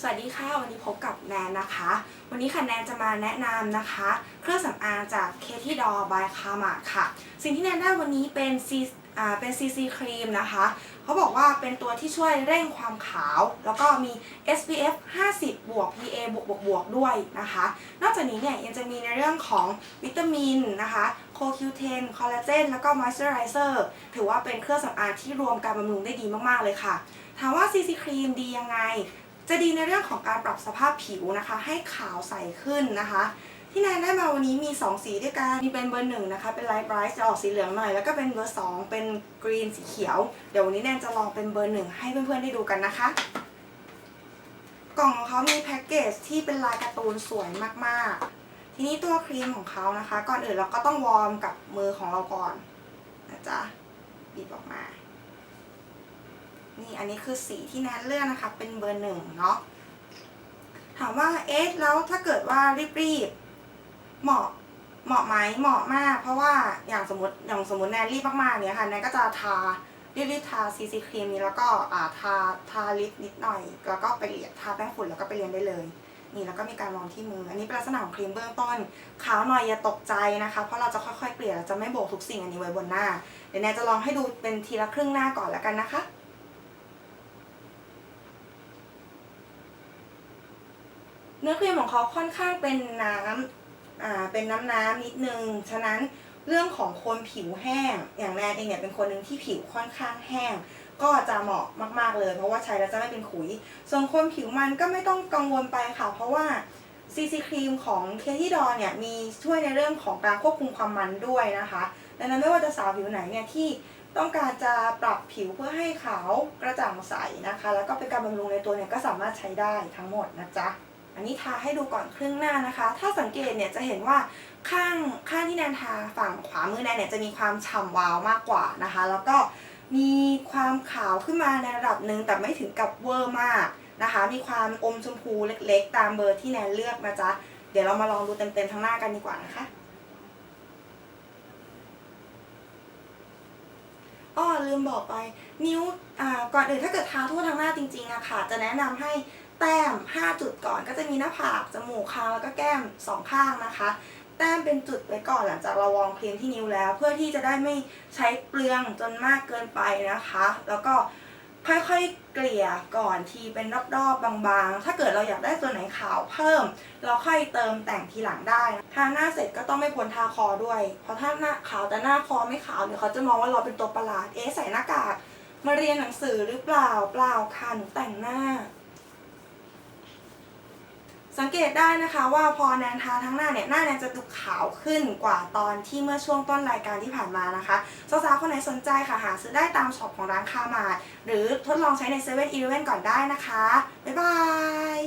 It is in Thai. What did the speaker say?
สวัสดีค่ะวันนี้พบกับแนนนะคะ วันนี้ค่ะแนนจะมาแนะนำนะคะ เครื่องสำอางจาก k t d o r by k a m a ค่ะ สิ่งที่แนนได้วันนี้เป็น C อ่าเป็น CC ครีมนะคะเขาบอกว่าเป็นตัวที่ช่วยเร่งความขาว แล้วก็มี SPF 50 บวก PA บวกบวกบวกด้วยนะคะ นอกจากนี้เนี่ยยังจะมีในเรื่องของวิตามินนะคะ CoQ10 คอลลาเจนแล้วก็ Moisturizer ถือว่าเป็นเครื่องสำอางที่รวมการบำรุงได้ดีมาก ๆ เลยค่ะ ถามว่า CC ครีมดียังไง จะดีในเรื่องของการปรับสภาพผิวนะคะ ให้ขาวใสขึ้นนะคะ ที่แนนได้มาวันนี้มี 2 สีด้วยกัน มีเป็นเบอร์หนึ่งนะคะ เป็นไลท์ไบรท์จะออกสีเหลืองหน่อย แล้วก็เป็นเบอร์ 2 เป็นกรีนสีเขียว เดี๋ยววันนี้แนนจะลองเป็นเบอร์หนึ่งให้เพื่อนๆได้ดูกันนะคะ กล่องของเขามีแพ็กเกจที่เป็นลายการ์ตูนสวยมากๆ ทีนี้ตัวครีมของเขานะคะ ก่อนอื่นเราก็ต้องวอร์มกับมือของเราก่อนนะจ๊ะบีบออกมา นี่อันนี้คือสีที่แนนเลือกนะคะ เป็นเบอร์หนึ่งเนาะถามว่าเอ๊ะแล้วถ้าเกิดว่ารีบๆเหมาะเหมาะไหมเหมาะมาก เพราะว่าอย่างสมมติอย่างสมมติแนนรีบมากๆเนี่ยค่ะแนนก็จะทารีบๆทาซีซีครีมนี้แล้วก็อ่าทาทาลิปนิดหน่อย แล้วก็ไปเรียนทาแป้งฝุ่นแล้วก็ไปเรียนได้เลย นี่แล้วก็มีการรองที่มือ อันนี้เป็นลักษณะของครีมเบื้องต้นขาวหน่อยอย่าตกใจนะคะ เพราะเราจะค่อยๆเกลี่ยเราจะไม่โบกทุกสิ่งอันนี้ไว้บนหน้าเดี๋ยวแนนจะลองให้ดูเป็นทีละครึ่งหน้าก่อนแล้วกันนะคะ เนื้อครีมของเขาค่อนข้างเป็นน้ำอ่าเป็นน้ำน้ำนิดนึง ฉะนั้นเรื่องของคนผิวแห้ง อย่างแนนเองเนี่ยเป็นคนหนึ่งที่ผิวค่อนข้างแห้ง ก็จะเหมาะมาก ๆ เลย เพราะว่าใช้แล้วจะไม่เป็นขุย ส่วนคนผิวมันก็ไม่ต้องกังวลไปค่ะ เพราะว่า CC ครีมของเคที่ดอเนี่ยมีช่วยในเรื่องของการควบคุมความมันด้วยนะคะ ดังนั้นไม่ว่าจะสาวผิวไหนเนี่ยที่ต้องการจะปรับผิวเพื่อให้ขาวกระจ่างใสนะคะ แล้วก็เป็นการบำรุงในตัวเนี่ยก็สามารถใช้ได้ทั้งหมดนะจ๊ะ อันนี้ทาให้ดูก่อนครึ่งหน้านะคะ ถ้าสังเกตเนี่ยจะเห็นว่าข้างข้างที่แนนทาฝั่งขวามือแนนเนี่ยจะมีความฉ่ำวาวมากกว่านะคะ แล้วก็มีความขาวขึ้นมาในระดับหนึ่งแต่ไม่ถึงกับเวอร์มากนะคะ มีความอมชมพูเล็กๆ ตามเบอร์ที่แนนเลือกนะจ๊ะเดี๋ยวเรามาลองดูเต็มๆทั้งหน้ากันดีกว่านะคะอ้อลืมบอกไปนิ้วอ่าก่อนอื่นถ้าเกิดทาทั่วทั้งหน้าจริงๆอะค่ะ จะแนะนำให้ แต้ม 5 จุดก่อนก็จะมีหน้าผาก จมูกคางแล้วก็แก้ม 2 ข้างนะคะ แต้มเป็นจุดไว้ก่อนหลังจากเราวองครีมที่นิ้วแล้ว เพื่อที่จะได้ไม่ใช้เปลืองจนมากเกินไปนะคะ แล้วก็ค่อยๆเกลี่ยก่อนทีเป็นรอบๆบางๆ ถ้าเกิดเราอยากได้ตัวนไหนขาวเพิ่ม เราค่อยเติมแต่งทีหลังได้ ทาหน้าเสร็จก็ต้องไม่ควรทาคอด้วย เพราะถ้าหน้าขาวแต่หน้าคอไม่ขาวเดี๋ยวเขาจะมองว่าเราเป็นตัวประหลาด เอ๊ะใส่หน้ากาก มาเรียนหนังสือหรือเปล่า เปล่าค่ะหนูแต่งหน้า สังเกตได้นะคะว่าพอแนนทาทั้งหน้าเนี่ยหน้าแนนจะดูขาวขึ้นกว่าตอนที่เมื่อช่วงต้นรายการที่ผ่านมานะคะสาวๆคนไหนสนใจค่ะหาซื้อได้ตามช็อปของร้านคามาดหรือทดลองใช้ในเซเว่นอีเลเวนก่อนได้นะคะ บ๊ายบาย